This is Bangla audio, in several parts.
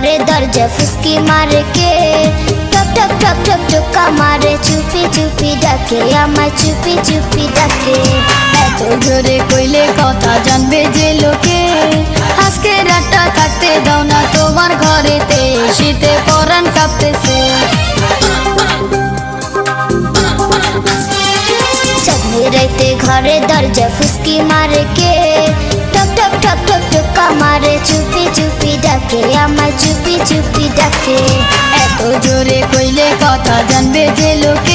রাইতে ঘরে দরজা ফুসকি মারে কে টক টক টক টক টকা মারে চুপি চুপি ডাকে আমার চুপি চুপি ডাকে এত জোরে কইলে কথা জানবে যে লোকে আজকে রাতটা থাকতে দাও না তোমার ঘরেতে শীতে পরান কাঁপতেছে চাঁদনি রাইতে ঘরে দরজা ফুসকি মারে কে ডাকে আমার চুপি চুপি ডাকে। এত জোরে কইলে কথা জানবে যে লোকে।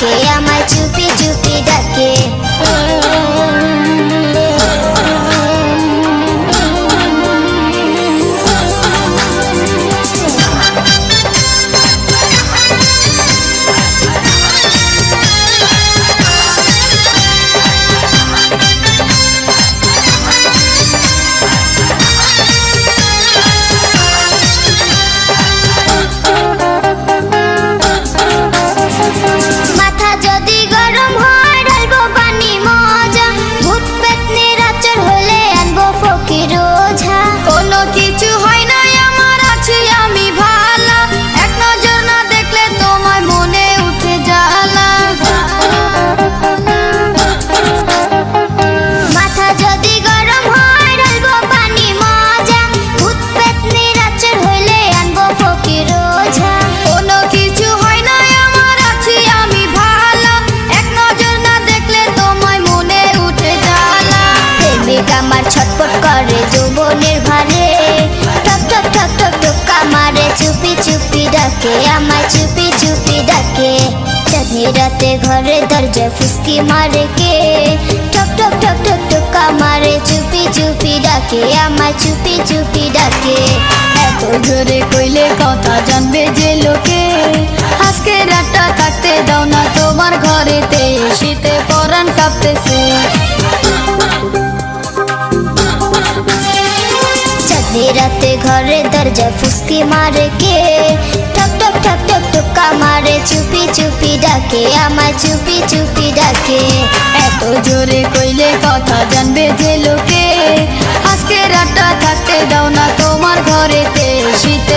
চুপি চুপি চুপি ডাকে আমায় চুপি চুপি ডাকে। চাঁদনি রাতে ঘরে দরজা ফুসকি মারে কে? টক টক টক টক টক আমারে চুপি চুপি ডাকে আমায় চুপি চুপি ডাকে। এত জোরে কইলে কথা জানবে যে লোকে। আজকে রাতটা থাকতে দাও না তোমার ঘরেতে শীতে পরান কাঁপতেছে। রাতে ঘরে দরজা ফুসকি মারে কে? টক টক টক টক টক আমারে চুপি চুপি ডাকে আমার চুপি চুপি ডাকে। এত জোরে কইলে কথা জানবে যে লোকে। আজকে রাতটা থাকতে দাও না তোমার ঘরেতে, শীত